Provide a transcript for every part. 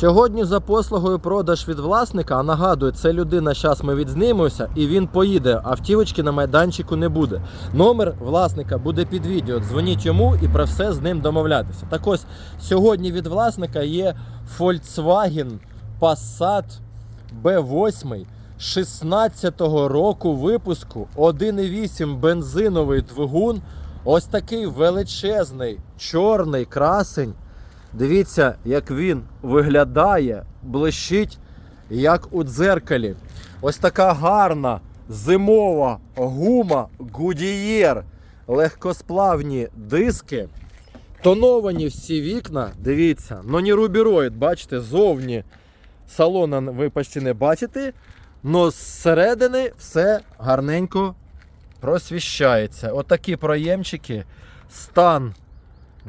Сьогодні за послугою продаж від власника, а нагадую, це людина, зараз ми відзнимемося і він поїде. Автівочки на майданчику не буде. Номер власника буде під відео. Дзвоніть йому і про все з ним домовлятися. Так ось сьогодні від власника є Volkswagen Passat B8 16-го року випуску 1,8 бензиновий двигун. Ось такий величезний чорний красень. Дивіться, як він виглядає, блищить, як у дзеркалі. Ось така гарна зимова гума Goodyear. Легкосплавні диски. Тоновані всі вікна. Дивіться, ну не рубіроїд, бачите, зовні салона ви почти не бачите. Но зсередини все гарненько просвіщається. Отакі проємчики. Стан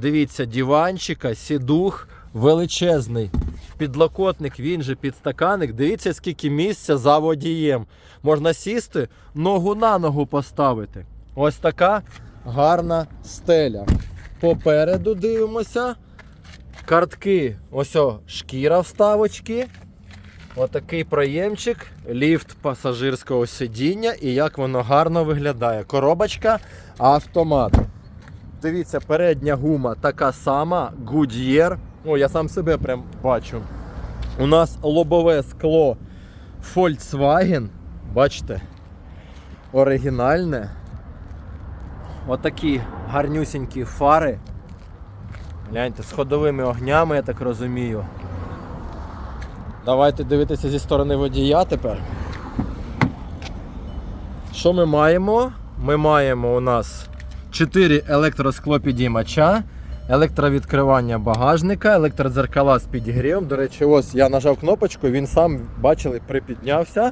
Дивіться, диванчика, сідух величезний. Підлокотник, він же підстаканник. Дивіться, скільки місця за водієм. Можна сісти, ногу на ногу поставити. Ось така гарна стеля. Попереду дивимося. Картки, ось о, шкіра вставочки. Отакий проємчик, ліфт пасажирського сидіння і як воно гарно виглядає. Коробочка автомат. Дивіться, передня гума така сама, Goodyear. О, я сам себе прям бачу. У нас лобове скло Volkswagen. Бачите? Оригінальне. Отакі гарнюсінькі фари. Гляньте, з ходовими огнями, я так розумію. Давайте дивитися зі сторони водія тепер. Що ми маємо? Ми маємо у нас 4 електросклопідіймача, електровідкривання багажника, електродзеркала з підігрівом. До речі, ось я нажав кнопочку, він сам, бачили, припіднявся,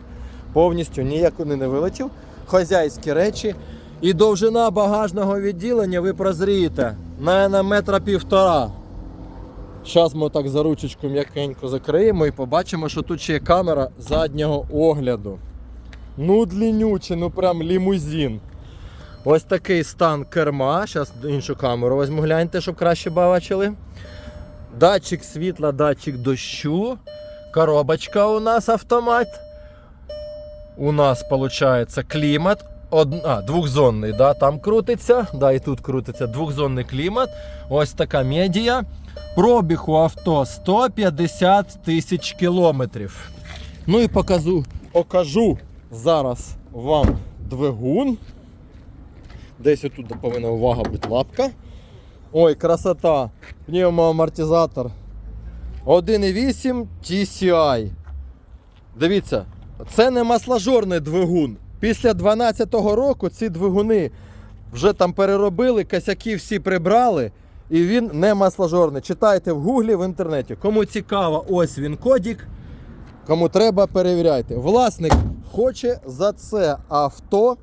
повністю ніяк не вилетів. Хозяйські речі. І довжина багажного відділення ви прозрієте на метра півтора. Зараз ми так за ручечку м'якенько закриємо і побачимо, що тут ще є камера заднього огляду. Ну, длиннюче, ну прям лімузин. Ось такий стан керма. Зараз іншу камеру візьму, гляньте, щоб краще бачили. Датчик світла, датчик дощу. Коробочка у нас автомат. У нас виходить клімат. Од... А, двохзонний, да, там крутиться. Да, і тут крутиться двохзонний клімат. Ось така медіа. Пробіг у авто 150 тисяч кілометрів. Ну і покажу, покажу зараз вам двигун. Десь отут повинна увага бути лапка. Ой, красота. Пневмоамортизатор. 1,8 TCI. Дивіться, це не масложорний двигун. Після 12-го року ці двигуни вже там переробили, косяки всі прибрали. І він не масложорний. Читайте в гуглі в інтернеті. Кому цікаво, ось він кодік. Кому треба, перевіряйте. Власник хоче за це авто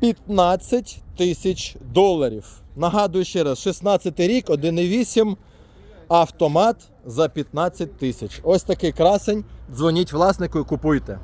15 тисяч доларів. Нагадую ще раз, 16 рік, 1,8 автомат за 15 тисяч. Ось такий красень. Дзвоніть власнику і купуйте.